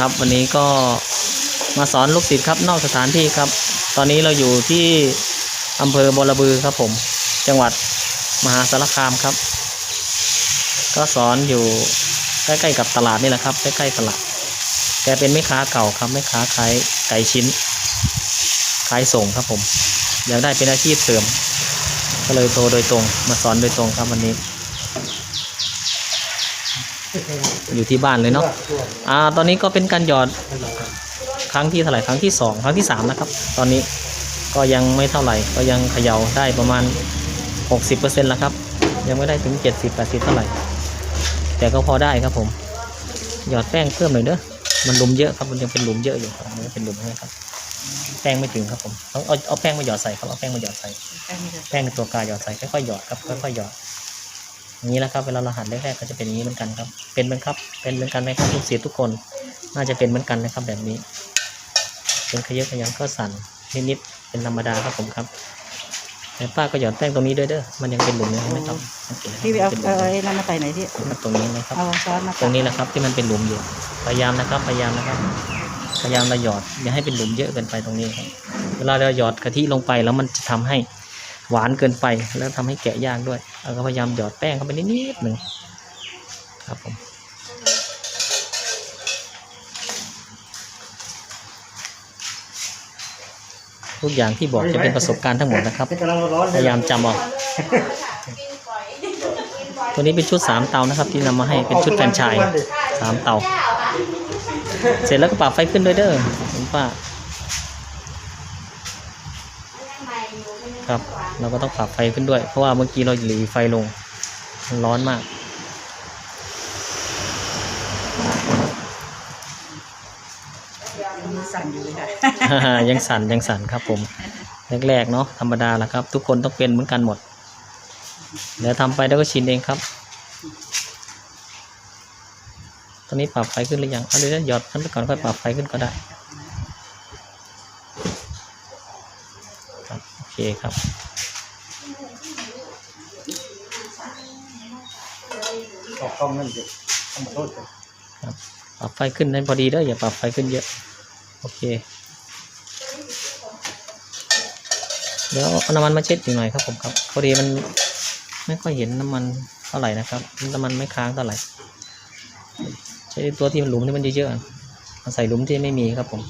ครับ วันนี้ก็มาสอนลูกศิษย์ครับนอกสถานที่ครับ ตอนนี้เราอยู่ที่อำเภอบอรบือครับผม จังหวัดมหาสารคามครับ ก็สอนอยู่ใกล้ๆกับตลาดนี่แหละครับ ใกล้ๆตลาดแกเป็นแม่ค้าเก่าครับแม่ค้าขายไก่ชิ้นขายส่งครับผมอยากได้เป็นอาชีพเสริม ก็เลยโทรโดยตรงมาสอนโดยตรงครับวันนี้ อยู่ที่บ้านเลยเนาะอ่าตอนนี้ก็เป็นการหยอดครั้งที่เท่าไหร่ครั้งที่สองครั้งที่สามนะครับ ตอนนี้ก็ยังไม่เท่าไหร่ก็ยังเขย่าได้ประมาณ 60%แล้วครับ ยังไม่ได้ถึง 70-80 เท่าไหร่ แต่ก็พอได้ครับผม หยอดแป้งเพิ่มหน่อยเด้อมันหลุมเยอะครับมันยังเป็นหลุมเยอะอยู่ครับมันเป็นหลุมนะครับ แป้งไม่ถึงครับผมต้องเอาเอาแป้งมาหยอดใส่ครับเอาแป้งมาหยอดใส่แป้งตัวกาหยอดใส่ค่อยๆหยอดครับค่อยๆหยอด อย่างนี้แหละครับเวลาเราหั่นแรกๆก็จะเป็นอย่างนี้เหมือนกันครับ เป็นเหมือนครับ เป็นเหมือนกันไหมครับลูกศิษย์ทุกคน น่าจะเป็นเหมือนกันนะครับแบบนี้ เป็นขยับขยันก็สั่นนิดๆเป็นธรรมดาครับผมครับ แต่ป้าก็หยอดแป้งตรงนี้ด้วยเด้อ มันยังเป็นหลุมอยู่ใช่ไหมครับสังเกตนะครับพี่ไปเอาเป็นหเอลุมอไอ้นั่นมาใส่ไหนที่ ครับตรงนี้นะครับ เอาช้อนมาตรงนี้แหละครับที่มันเป็นหลุมอยู่ พยายามนะครับ พยายามนะครับ พยายามเราหยอดอย่าให้เป็นหลุมเยอะเกินไปตรงนี้ครับ เวลาเราหยอดกะทิลงไปแล้วมันจะทำให้ หวานเกินไปแล้วทำให้แกะยากด้วยเราก็พยายามหยอดแป้งเข้าไปนิดๆหนึ่งครับผมทุกอย่างที่บอกจะเป็นประสบการณ์ทั้งหมดนะครับ พยายามจำเอาตัวนี้เป็นชุดสามเตานะครับ ที่นำมาให้เป็นชุดแฟนชายสามเตา เสร็จแล้วก็ปรับไฟขึ้นด้วยเด้อคุณป้าครับ เราก็ต้องปรับไฟขึ้นด้วย เพราะว่าเมื่อกี้เราหลีไฟลง มันร้อนมากมือสั่นอยู่เลยค่ะยังสั่นยังสั่นครับผมแรกๆเนาะธรรมดาแหละครับ ทุกคนต้องเป็นเหมือนกันหมดเดี๋ยวทำไปแล้วก็ชินเองครับ ตอนนี้ปรับไฟขึ้นหรือยังเอาเดี๋ยวหยอดขั้นไปก่อนค่อยปรับไฟขึ้นก็ได้ครับโอเคครับ ออ กล้องนั่นสิขอโทษครับครับปรับไฟขึ้นให้นพอดีเด้ออย่าปรับไฟขึ้นเยอะ โอเค เดี๋ยวเอาน้ำมันมาเช็ดอีกหน่อยครับผมครับพอดีมันไม่ค่อยเห็นน้ำมันเท่าไหร่นะครับน้ำมันไม่ค้างเท่าไหร่ใช้ตัวที่มันหลุมที่มันเยอะๆมาใส่หลุมที่ไม่มีครับผม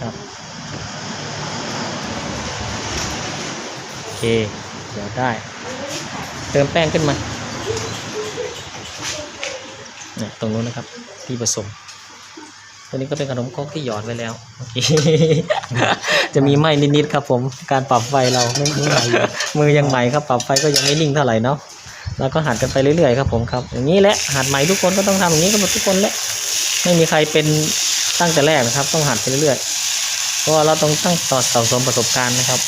ครับโอเค เดี๋ยวได้ เติมแป้งขึ้นมาเนี่ยตรงนู้นนะครับ ที่ผสม ตัวนี้ก็เป็นขนมครกที่หยอดไว้แล้ว จะมีไหม้นิดๆครับผม การปรับไฟเราไม่ไม่ไหวอยู่มือยังใหม่ครับ ปรับไฟก็ยังไม่นิ่งเท่าไหร่เนาะแล้วก็หัดกันไปเรื่อยๆครับผมครับ อย่างนี้แหละหัดใหม่ทุกคนก็ต้องทำอย่างนี้กันหมดทุกคนแหละ ไม่มีใครเป็นตั้งแต่แรกนะครับ ต้องหัดไปเรื่อยๆ เพราะเราต้องตั้งต่อสะสมประสบการณ์นะครับ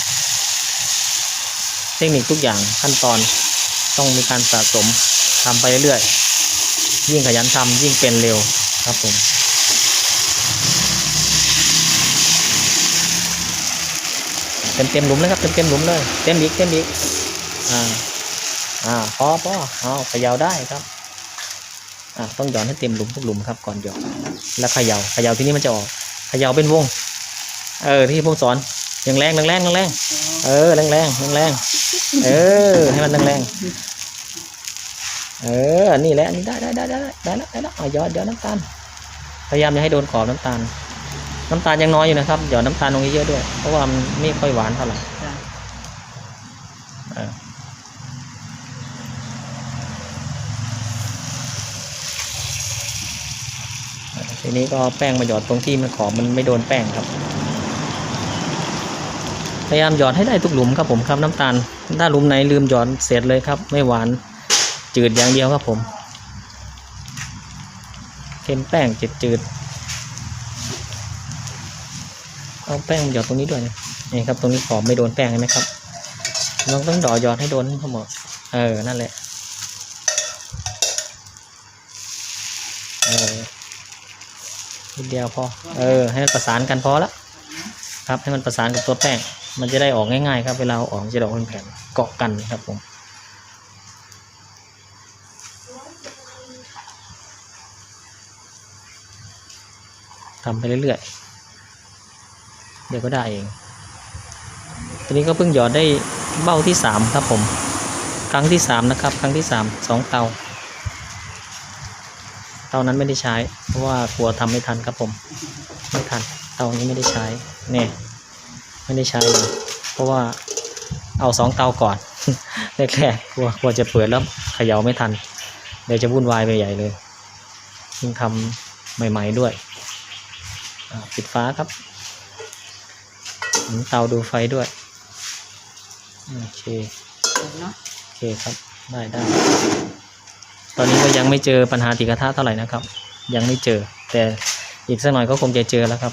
เทคนิคทุกอย่างขั้นตอน ต้องมีการสะสมทำไปเรื่อยๆยิ่งขยันทำยิ่งเป็นเร็วครับผมเต็มเต็มหลุมเลยครับเต็มเต็มหลุมเลยเต็มอีกเต็มอีกอ่าอ่าพอพอเอาเขย่าได้ครับอ่าต้องหย่อนให้เต็มหลุมทุกหลุมครับก่อนหย่อนแล้วเขย่าเขย่าที่นี่มันจะออกเขย่าเป็นวง เออที่ผมสอนแรงแรงแรงแรงแรงเออแรงแรงแรงแรงเออให้มันแรงแรง เออ นี่แหละอันนี่ได้ได้ได้ได้ได้แล้วได้แล้วเอาหยอดหยอดน้ำตาล พยายามอย่าให้โดนขอบน้ำตาล น้ำตาลยังน้อยอยู่นะครับหยอดน้ำตาลลงเยอะๆด้วย เพราะว่ามันไม่ค่อยหวานเท่าไหร่จ้ะเออทีนี้ก็เอาแป้งมาหยอดตรงที่มันขอบมันไม่โดนแป้งครับ พยายามหยอดให้ได้ทุกหลุมครับผมครับน้ำตาล ถ้าหลุมไหนลืมหยอดเสร็จเลยครับ ไม่หวาน จืดอย่างเดียวครับผมเค็มแป้งจืดจืดๆเอาแป้งหยอดตรงนี้ด้วยนะนี่ครับ ตรงนี้ขอบไม่โดนแป้งเห็นไหมครับเราต้องดอหยอดให้โดนให้เขาหมเออนั่นแหละเออนิดเดียวพอ เออ ให้มันประสานกันพอละครับให้มันประสานกับตัวแป้ง มันจะได้ออกง่ายๆ ครับเวลาออกจะได้ออกเป็นแผ่นเกาะกันครับผม ทำไปเรื่อยๆ เดี๋ยวก็ได้เอง ตัวนี้ก็เพิ่งหยอดได้เบ้าที่สามครับผม ครั้งที่สามนะครับ ครั้งที่สามสองเตา เตานั้นไม่ได้ใช้ เพราะว่ากลัวทำไม่ทันครับผม ไม่ทัน เตานี้ไม่ได้ใช้เนี่ยไม่ได้ใช้เลย เพราะว่าเอาสองเตาก่อนแรกๆกลัวกลัวจะเปิดแล้วเขย่าไม่ทัน เดี๋ยวจะวุ่นวายไปใหญ่เลยยิ่งทำใหม่ ๆด้วย ปิดฟ้าครับหมุนเตาดูไฟด้วยโอเคเนาะโอเคครับได้ได้ ตอนนี้ก็ยังไม่เจอปัญหาติดกระทะเท่าไหร่นะครับ ยังไม่เจอ แต่อีกสักหน่อยก็คงจะเจอแล้วครับ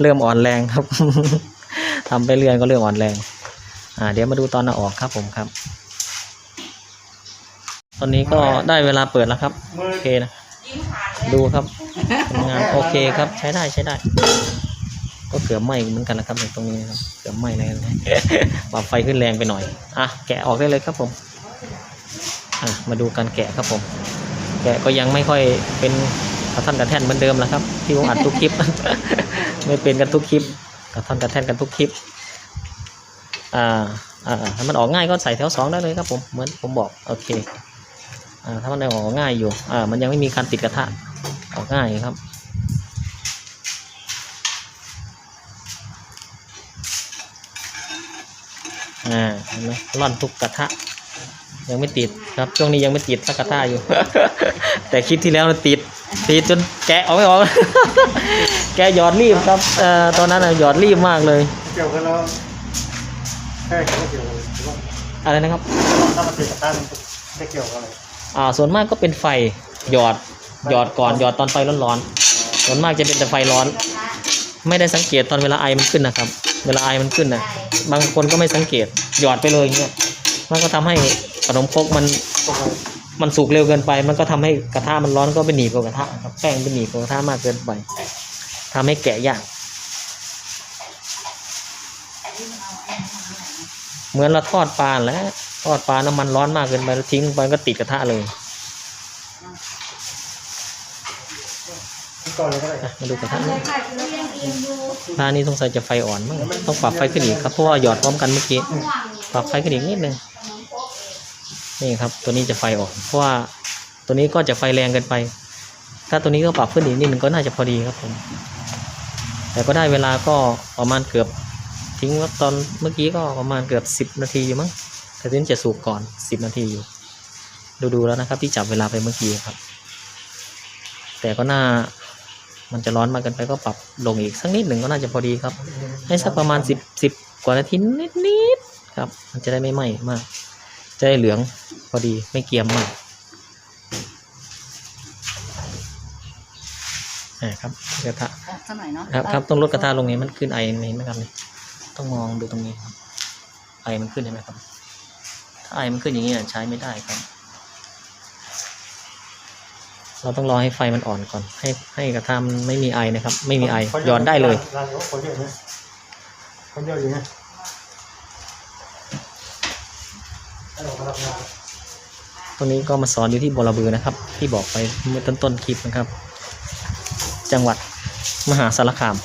เริ่มอ่อนแรงครับทำไปเรื่อยก็เริ่มอ่อนแรง อ่า เดี๋ยวมาดูตอนเอาออกครับผมครับ ตอนนี้ก็ได้เวลาเปิดแล้วครับมือโอเคนะดูครับทำ งานโอเคครับใช้ได้ใช้ได้ ก็เกือบไหม้เหมือนกันนะครับตรงนี้นะครับเกือบไหม้เลยนะปรับไฟขึ้นแรงไปหน่อยอะแกะออกได้เลยครับผมอะมาดูการแกะครับผม แกะก็ยังไม่ค่อยเป็นกระท่อนกระแท่นเหมือนเดิมแล้วครับ ที่ผมอัดทุกคลิป ไม่เป็นกันทุกคลิปกระท่อนกระแท่นกันทุกคลิปอ่าอ่าอ่าถ้ามันออกง่ายก็ใส่แถวสองได้เลยครับผมเหมือนผมบอกโอเคอ่าถ้ามันยังออกง่ายอยู่อ่ามันยังไม่มีการติดกระทะ ออกง่ายครับ อ่าเห็นไหมร่อนทุกกระทะ ยังไม่ติดครับ ช่วงนี้ยังไม่ติดสักกระทะอยู่ แต่คลิปที่แล้วน่ะติด ติดจนแกะออกไม่ออก แกะหยอดรีบครับเอ่อตอนนั้นน่ะหยอดรีบมากเลย เกี่ยวกันแล้วแค่เกี่ยวเกี่ยวกันเลยหรือว่าอะไรนะครับถ้ามันติดกับตั้งได้เกี่ยวกันเลยอ่า ส่วนมากก็เป็นไฟหยอด หยอดก่อนหยอดตอนไฟร้อนๆส่วนมากจะเป็นแต่ไฟร้อน ไม่ได้สังเกตตอนเวลาไอมันขึ้นนะครับ เวลาไอมันขึ้นนะบางคนก็ไม่สังเกตหยอดไปเลยเงี้ยมันก็ทำให้ขนมครกมันมันสุกเร็วเกินไป มันก็ทำให้กระทะมันร้อนก็ไปหนีบกับกระทะครับแป้งไปหนีบกับกระทะมากเกินไปทำให้แกะยากเหมือนเราทอดปลาแล้วทอดปลาน้ำมันร้อนมากเกินไปแล้วทิ้งไปก็ติดกระทะเลย ก่อนเลยก็ได้อะมาดูกระทะเลนี่ยค่ะคือเรียงเองอยู่ร้านนี้สงสัยจะไฟอ่อนมั้งต้องปรับไฟขึ้นอีกครับเพราะว่าหยอดพร้อมกันเมื่อกี้ห่วงปรับไฟขึ้นอีกนิดนึงนี่ครับ ตัวนี้จะไฟอ่อนเพราะว่าตัวนี้ก็จะไฟแรงเกินไป ถ้าตัวนี้ก็ปรับขึ้นอีกนิดนึงก็น่าจะพอดีครับผม แต่ก็ได้เวลาก็ประมาณเกือบทิ้งไว้ตอนเมื่อกี้ก็ประมาณเกือบสิบนาทีอยู่มั้งแต่ทีนี้จะสุกก่อนสิบนาทีอยู่ดูๆแล้วนะครับที่จับเวลาไปเมื่อกี้ครับ แต่ก็น่า มันจะร้อนมากเกินไปก็ปรับลงอีกสักนิดหนึ่งก็น่าจะพอดีครับ ให้สักประมาณสิบสิบกว่านาทีนิดๆครับ มันจะได้ไม่ไหม้มาก จะได้เหลืองพอดีไม่เกรียมมากนะครับกระทะออกสักหน่อยเนาะครับครับต้องลดกระทะลงนี้มันขึ้นไอเห็นไหมครับเนี่ยต้องมองดูตรงนี้ครับ ไอมันขึ้นเห็นไหมครับ ถ้าไอมันขึ้นอย่างนี้น่ะใช้ไม่ได้ครับ เราต้องรอให้ไฟมันอ่อนก่อน ให้ให้กระทะมันไม่มีไอนะครับ ไม่มีไอหยอดได้เลยร้านนี้คนเยอะไหมคนเยอะอยู่ไงให้เรามาทำงานตรงนี้ก็มาสอนอยู่ที่บอระบือนะครับ ที่บอกไปเมื่อต้นต้นๆคลิปนะครับ จังหวัดมหาสารคาม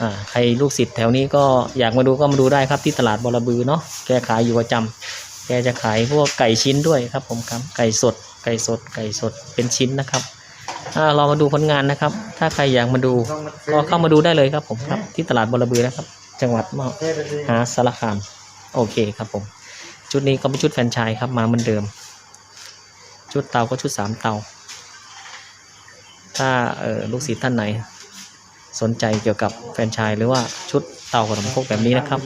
อ่าใครลูกศิษย์แถวนี้ก็อยากมาดูก็มาดูได้ครับที่ตลาดบอระบือเนาะแกขายอยู่ประจำแกจะขายพวกไก่ชิ้นด้วยครับผมครับไก่สด ไก่สดไก่สดเป็นชิ้นนะครับอ่าเรามาดูผลงานนะครับ ถ้าใครอยากมาดูก็เข้ามาดูได้เลยครับผมครับที่ตลาดบอระบือนะครับ จังหวัดมหาสารคามโอเคครับผม ชุดนี้ก็เป็นชุดแฟนชายครับมาเหมือนเดิม ชุดเตาก็ชุดสามเตา ถ้าเออลูกศิษย์ท่านไหน สนใจเกี่ยวกับแฟนชายหรือว่าชุดเตาขนมคกแบบนี้นะครับ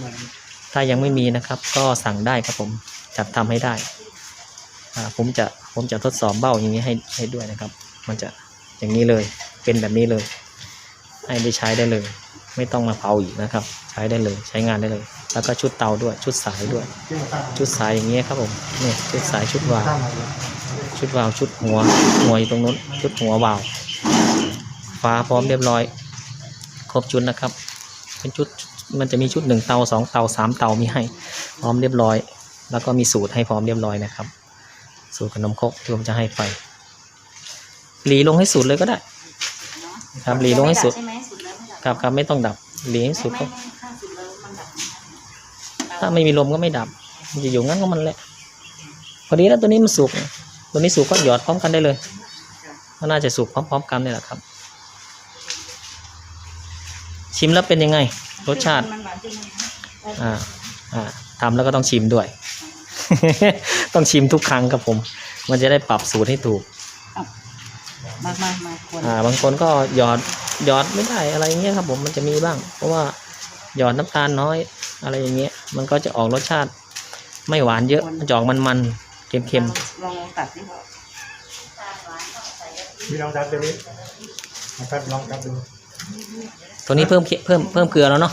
ถ้ายังไม่มีนะครับ ก็สั่งได้ครับผมจัดทำให้ได้ผมจะ ผมจะทดสอบเบ้าอย่างนี้ให้ให้ด้วยนะครับ มันจะอย่างนี้เลย เป็นแบบนี้เลย ให้ได้ใช้ได้เลย ไม่ต้องมาเผาอีกนะครับ ใช้ได้เลย ใช้งานได้เลย แล้วก็ชุดเตาด้วย ชุดสายด้วย ชุดสายอย่างเงี้ครับผมเนี่ยชุดสายชุดวาว ชุดวาว ชุดหัว หัวอยู่ตรงนู้น ชุดหัววาว ฟ้าพร้อมเรียบร้อย ครบชุดนะครับ เป็นชุด มันจะมีชุดหนึ่งเตาสองเตาสามเตามีให้ พร้อมเรียบร้อย แล้วก็มีสูตรให้พร้อมเรียบร้อยนะครับ สูตรขนมครกที่ผมจะให้ไปหลีลงให้สูตรเลยก็ได้ ครับหลีลงให้สุดใช่ไหมสุดแล้วไม่ดับครับครับไม่ต้องดับหลีให้สุดไม่ก็ไม่ไม่ถ้าสุดแล้วมันดับถ้าไม่มีลมก็ไม่ดับมันจะอยู่งั้นก็มันแหละ พอดีแล้วตัวนี้มันสุก ตัวนี้สุกก็หยอดพร้อมกันได้เลยก็น่าจะสุกพร้อม ๆ กันนี่แหละครับ ชิมแล้วเป็นยังไง รสชาติมันหวานจริงไหมคะอ่า อ่าทำแล้วก็ต้องชิมด้วย ต้องชิมทุกครั้งครับผม มันจะได้ปรับสูตรให้ถูก มามามาคนอ่า บางคนก็หยอดหยอดไม่ได้อะไรอย่างเงี้ยครับ ผมมันจะมีบ้าง เพราะว่าหยอดน้ำตาลน้อยอะไรอย่างเงี้ย มันก็จะออกรสชาติ ไม่หวานเยอะมันจะออกมันๆเค็มลองตัดดิมีลองทับตัวนี้ลองทับลองทับดูๆตัวนี้เพิ่มเค็มเพิ่มเพิ่มเกลือแล้วเนาะ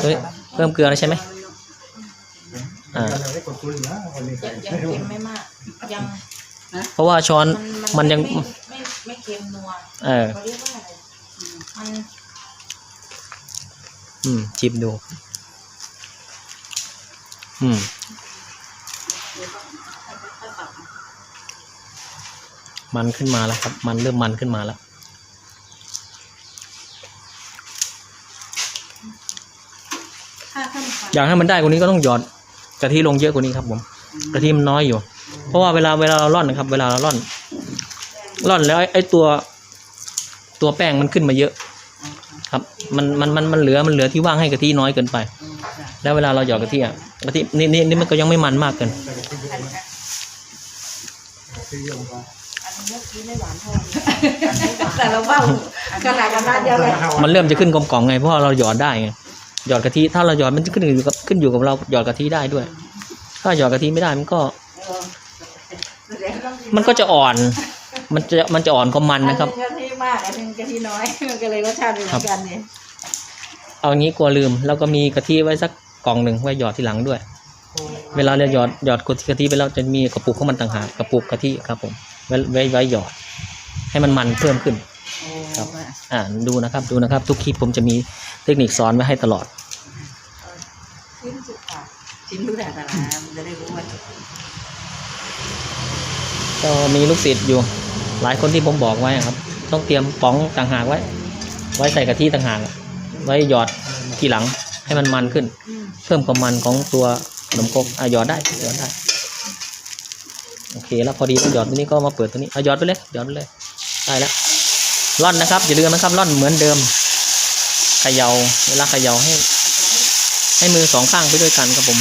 ตัวนี้เพิ่มเกลือแล้วใช่ไหม อ่าเราได้กดตุนนะวันนี้ใส่ยังยังเค็มไม่มาก ยังเพราะว่าช้อนมันยังไม่ไม่ไม่เค็มนัวเออเขาเรียกว่าอะไรมันอืมชิมดู อืมมันขึ้นมาแล้วครับ มันเริ่มมันขึ้นมาแล้วถ้าถ้ามันอยากให้มันได้กว่านี้ก็ต้องหยอด กะทิลงเยอะกว่านี้ครับผมกะทิมันน้อยอยู่ เพราะว่าเวลาเวลาเราร่อนนะครับ เวลาเราร่อน ร่อนแล้วไอ้ไอ้ตัวตัวแป้งมันขึ้นมาเยอะ ครับมันมันมันมันเหลือมันเหลือที่ว่างให้กะทิน้อยเกินไป แล้วเวลาเราหยอดกะทิอะกะทินี่นี่นี่มันก็ยังไม่มันมากเกินใส่กระเทียมลงกระเทียมลงไปอันนี้เมื่อกี้ไม่หวานเท่านี้แต่เราว่าขนาดกันนัดเดียวเลยมันเริ่มจะขึ้นกลมกล่อมไงเพราะว่าเราหยอดได้ไง หยอดกะทิถ้าเราหยอดมันจะขึ้นอยู่กับขึ้นอยู่กับเราหยอดกะทิได้ด้วย ถ้าหยอดกะทิไม่ได้มันก็ มันก็จะอ่อน มันจะมันจะอ่อนกว่ามันนะครับอักะทิมากอันหนึงกะทิน้อยมันก็เลยรสชาติไม่เหมือนกันเนี่ยเอางี้กลัวลืมแล้วก็มีกะทิไว้สักกล่องหนึ่งไว้หยอดทีหลังด้วย เวลาเราหยอดหยอดกะทิไปแล้วจะมีกระปุกของมันต่างหากกระปุกกะทิครับผมไว้ไว้ไว้หยอด ให้มันมันเพิ่มขึ้น ครับอ่าดูนะครับดูนะครับ ทุกคลิปผมจะมีเทคนิคสอนไว้ให้ตลอดชิ้นสุดค่ะชิ้นรู้แต่ละมันจะได้รู้ว่าก็มีลูกศิษย์อยู่ หลายคนที่ผมบอกไว้อะครับ ต้องเตรียมป๋องต่างหากไว้ ไว้ใส่กะทิต่างหากอะไว้หยอดทีหลังให้มันมันขึ้น เพิ่มความมันของตัวขนมครกอะหยอดได้หยอดได้โอเคแล้วพอดีต้องหยอดตัวนี้ก็มาเปิดตัวนี้เอาหยอดไปเลยหยอดไปเลยได้แล้ว ร่อนนะครับอย่าลืมนะครับร่อนเหมือนเดิมเขยา่าเวลาเขย่าให้ ให้มือสองข้างไปด้วยกันครับผม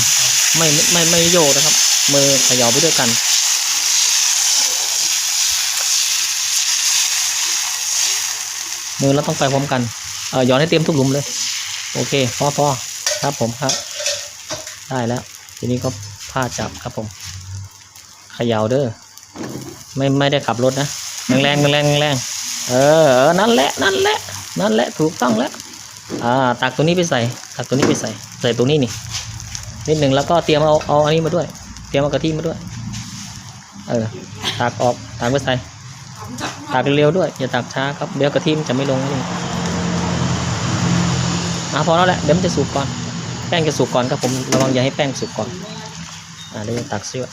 ไม่ไม่ไม่โยกนะครับ มือเขย่าไปด้วยกันมือเราต้องไปพร้อมกัน เออหยอดให้เต็มทุกหลุมเลย โอเคพอพอครับผมครับ ได้แล้ว ทีนี้ก็ผ้าจับครับผมเขย่าเด้อ ไม่ไม่ได้ขับรถนะ แรงแรงแรงแรง เออ นั่นแหละ นั่นแหละ นั่นแหละ ถูกต้องแล้ว อ่า ตักตัวนี้ไปใส่ ตักตัวนี้ไปใส่ ใส่ตัวนี้นี่นิดหนึ่งแล้วก็เตรียมเอา เอาอันนี้มาด้วย เตรียมเอากะทิมาด้วย เออ ตักออก ตักไปใส่ ตักเร็วด้วย อย่าตักช้าครับ เดี๋ยวกะทิมันจะไม่ลงนี่อะพอแล้วแหละ เดี๋ยวมันจะสุกก่อน แป้งจะสุกก่อนครับผม ระวังอย่าให้แป้งสุกก่อน อ่าเดี๋ยวตักเสื้อ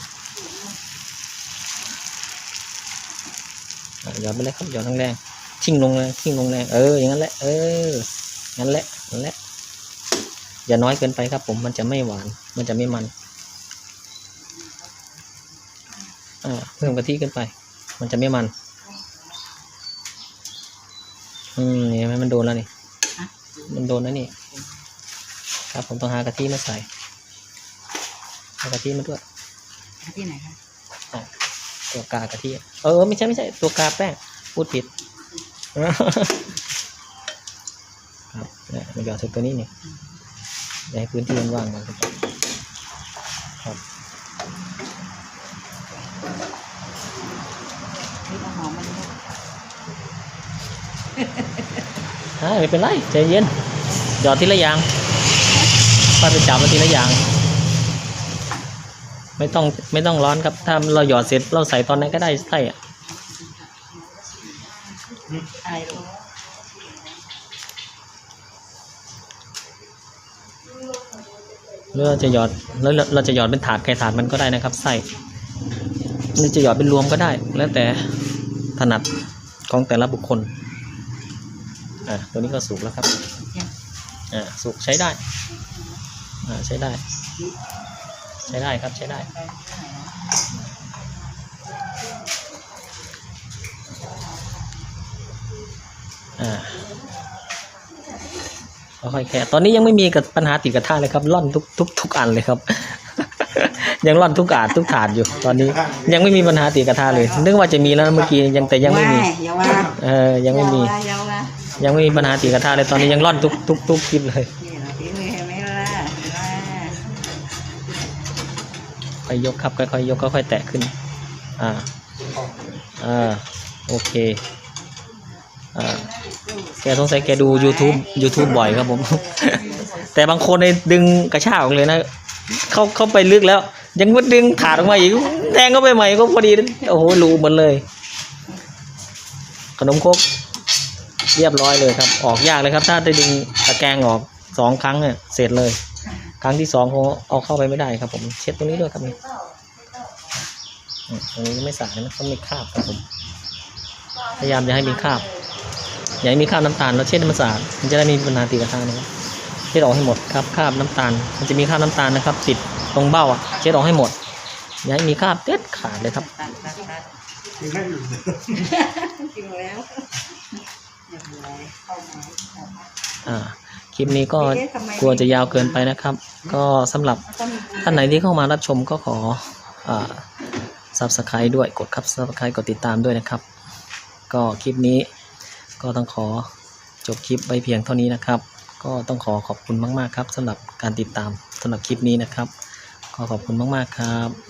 อะ หยอดไปเลยครับหยอดแรงๆทิ้งลงเลยทิ้งลงแรงเอออย่างนั้นแหละเอองั้นแหละนั่นแหละอย่าน้อยเกินไปครับ ผมมันจะไม่หวาน มันจะไม่มันอ่าเพิ่มกะทิขึ้นไป มันจะไม่มัน อืมนี่เห็นไหมมันโดนแล้วนี่มันโดนแล้วนี่ ครับผมต้องหากะทิมาใส่หากะทิมาด้วยที่ไหนคะ ตัวกากะทิเออไม่ใช่ไม่ใช่ตัวกาแป้งพูดผิดครับเนี่ยมันหยอดใส่ตัวนี้นี่อย่าให้พื้นที่มันว่างก่อนครับครับนี่เอาหอมมันด้วยอ่าไม่เป็นไรใจเย็นหยอดทีละอย่างค่อยไปจับมันทีละอย่าง ไม่ต้องไม่ต้องร้อนครับ ถ้าเราหยอดเสร็จเราใส่ตอนไหนก็ได้ใส่อะอะไรลูกหรือเราจะหยอดแล้วเราเราจะหยอดเป็นถาดใครถาดมันก็ได้นะครับไส้หรือจะหยอดเป็นรวมก็ได้ แล้วแต่ถนัดของแต่ละบุคคล อ่าตัวนี้ก็สุกแล้วครับ อ่าสุกใช้ได้ อ่าใช้ได้ ใช้ได้ครับใช้ได้อ่าค่อยๆแค่ตอนนี้ยังไม่มีกับปัญหาติดกระทะเลยครับร่อนทุกทุกทุกอันเลยครับ ยังร่อนทุกอาดทุกถาดอยู่ ตอนนี้ยังไม่มีปัญหาติดกระทะเลยนึกว่าจะมีแล้วนะเมื่อกี้ยังแต่ยังไม่มีอย่าว่าเออยังไม่มีอย่าว่ายังไม่มีปัญหาติดกระทะเลยตอนนี้ยังร่อนทุกทุกทุกคลิปเลย ค่อยยกครับค่อยๆยกค่อยๆแตะขึ้นอ่าอ่าโอเคอ่าแกสงสัยแกดู YouTube YouTube บ่อยครับผม แต่บางคนในดึงกระชากออกเลยนะเขาเข้าไปลึกแล้ว ยังมาดึงขาดออกมาอีกแทงเข้าไปใหม่ก็พอดี โอ้โหรูหมดเลย ขนมครกเรียบร้อยเลยครับ ออกยากเลยครับ ถ้าได้ดึงตะแกรงออกสองครั้งเนี่ยเสร็จเลย ครั้งที่สองคงเอาเข้าไปไม่ได้ครับ ผมเช็ดตรงนี้ด้วยครับนี่อืมตรงนี้ไม่สะอาดนะต้องมีคราบครับผมพยายามอย่าให้มีคราบอย่าให้มีคราบน้ำตาลเราเช็ดมันสะอาดมันจะได้มีปัญหาติดกระทะนะครับเช็ดออกให้หมดครับคราบน้ำตาล มันจะมีคราบน้ำตาลนะครับ ติดตรงเบ้าอะเช็ดออกให้หมดอย่าให้มีคราบเด็ดขาดเลยครับจริงแล้ว อ่าคลิปนี้ก็กลัวจะยาวเกินไปนะครับ ก็สำหรับท่านไหนที่เข้ามารับชมก็ขออ่า subscribe ด้วยกดครับ subscribe กดติดตามด้วยนะครับ ก็คลิปนี้ก็ต้องขอจบคลิปไว้เพียงเท่านี้นะครับ ก็ต้องขอขอบคุณมาก ๆ ครับสำหรับการติดตามสำหรับคลิปนี้นะครับก็ขอบคุณมาก ๆ ครับ